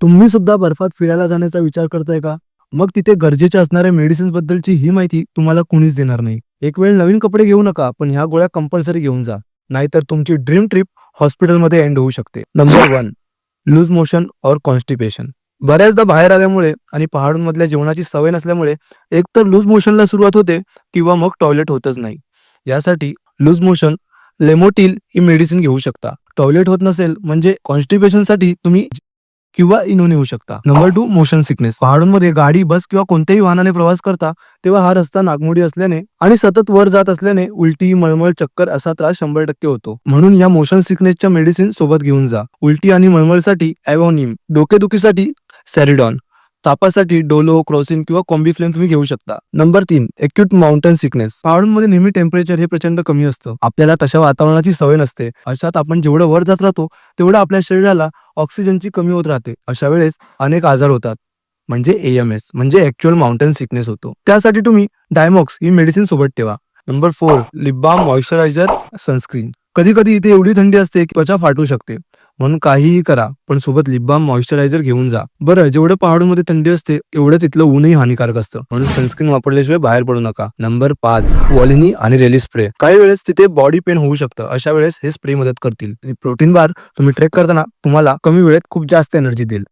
तुम्ही सुद्धा बर्फात फिरायला जाण्याचा विचार करताय का? मग तिथे गरजेचे असणाऱ्या मेडिसिन्स बद्दलची ही माहिती तुम्हाला कुणीच देणार नाही. एक वेळ नवीन कपडे घेऊ नका पण ह्या गोळ्या कंपल्सरी घेऊन जा. नाहीतर तुमची ड्रीम ट्रिप हॉस्पिटलमध्ये एंड होऊ शकते. नंबर वन लूज मोशन और कॉन्स्टिपेशन बऱ्याचदा बाहेर आल्यामुळे आणि पहाडांमधल्या जेवणाची सवय नसल्यामुळे एकतर लूज मोशनला सुरुवात होते किंवा मग टॉयलेट होतच नाही. यासाठी लूज मोशन लेमोटील ही मेडिसिन घेऊ शकता. टॉयलेट होत नसेल म्हणजे कॉन्स्टिपेशनसाठी तुम्ही किंवा इनोन होऊ शकता. नंबर टू मोशन सिकनेस पहाडांमध्ये गाडी बस किंवा कोणत्याही वाहनाने प्रवास करता तेव्हा हा रस्ता नागमोडी असल्याने आणि सतत वर जात असल्याने उलटी मळमळ चक्कर असा त्रास शंभर टक्के होतो. म्हणून या मोशन सिकनेसच्या मेडिसिन सोबत घेऊन जा. उलटी आणि मळमळसाठी ॲव्हॉनिम डोकेदुखीसाठी सॅरिडॉन. तापासाठी डोलो क्रॉसिन किंवा कॉम्बी फ्लेम तुम्ही घेऊ शकता. नंबर तीन एक्यूट माउंटन सिकनेस पहाडांमध्ये नेहमी टेम्परेचर हे प्रचंड कमी असतं. आपल्याला तशा वातावरणाची सवय नसते. अशात आपण जेवढं वर जात राहतो तेवढं आपल्या शरीराला ऑक्सिजनची कमी होत राहते अशा वेळेस अनेक आजार होतात. म्हणजे एम एस म्हणजे ऍक्च्युअल माउंटन सिकनेस होतो. त्यासाठी तुम्ही डायमॉक्स ही मेडिसिन सोबत ठेवा. Number four lip balm moisturiser sunscreen कधी कधी इथे एवढी थंडी असते की त्वचा फाटू शकते. म्हणून काहीही करा पण सोबत लिपबाम मॉइश्चरायझर घेऊन जा. बरं जेवढं पहाडमध्ये थंडी असते एवढं तिथलं ऊनही हानिकारक असतं. म्हणून सनस्क्रीन वापरल्याशिवाय बाहेर पडू नका. नंबर पाच वॉलिनी आणि रेली स्प्रे काही वेळेस तिथे बॉडी पेन होऊ शकतं. अशा वेळेस हे स्प्रे मदत करतील. प्रोटीन बार तुम्ही ट्रेक करताना तुम्हाला कमी वेळेत खूप जास्त एनर्जी देईल.